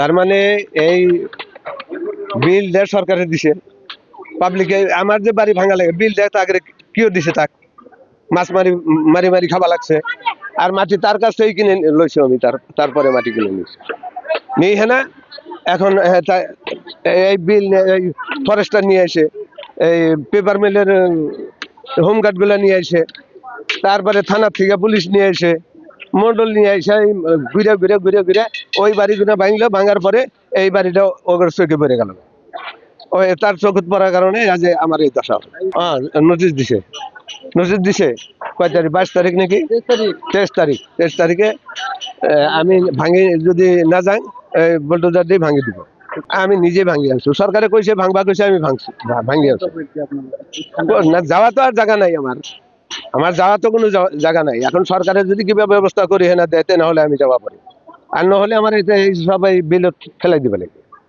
তার মানে এই বিল দেয় সরকারে দিছে। পাবলিকে আমার যে বাড়ি ভাঙা লাগে, বিল দেয় তাকে কিও দিছে তাক। মাছ মারি মারি মারি খাওয়া লাগছে। আর মাটি তার কাছ থেকেই কিনে লইছি আমি, তার, তারপরে মাটি কিনে নিয়েছি নিয়ে হ্যাঁ এখন এই বিল এই ফরেস্টার নিয়ে এসে এই পেপার মিলের হোমগার্ডগুলা নিয়ে এসে তারপরে থানা থেকে পুলিশ নিয়ে এসে মন্ডল নিয়ে এসে এই ঘুরে ঘুরে ঘুরে ঘুরে ওই বাড়িগুলো ভাঙলো ভাঙার পরে এই বাড়িটা ওগর চোখে পড়ে গেল। ওই তার চোখত পড়ার কারণে আজ আমার এই দশা। হ্যাঁ নোটিশ দিছে। নোটিশ দিছে? কয় তারিখ? বাইশ তারিখ নাকি? তেইশ তারিখ। তেইশ তারিখে। আমি ভাঙি যদি না যাই বোল্ডোজার দিয়ে ভাঙি দিব। আমি নিজে ভাঙি আনছি। সরকারে কইছে ভাঙবা কইছে আমি ভাঙছি ভাঙি আনছি। না যাওয়া তো আর জায়গা নাই আমার। আমার যাওয়া তো কোনো জায়গা নাই। এখন সরকারের যদি কিবা ব্যবস্থা করি হ্যাঁ দেয় তাহলে আমি যাওয়া পারি আর নহলে আমার এটা সবাই বিলত ফেলাই দিবে লাগে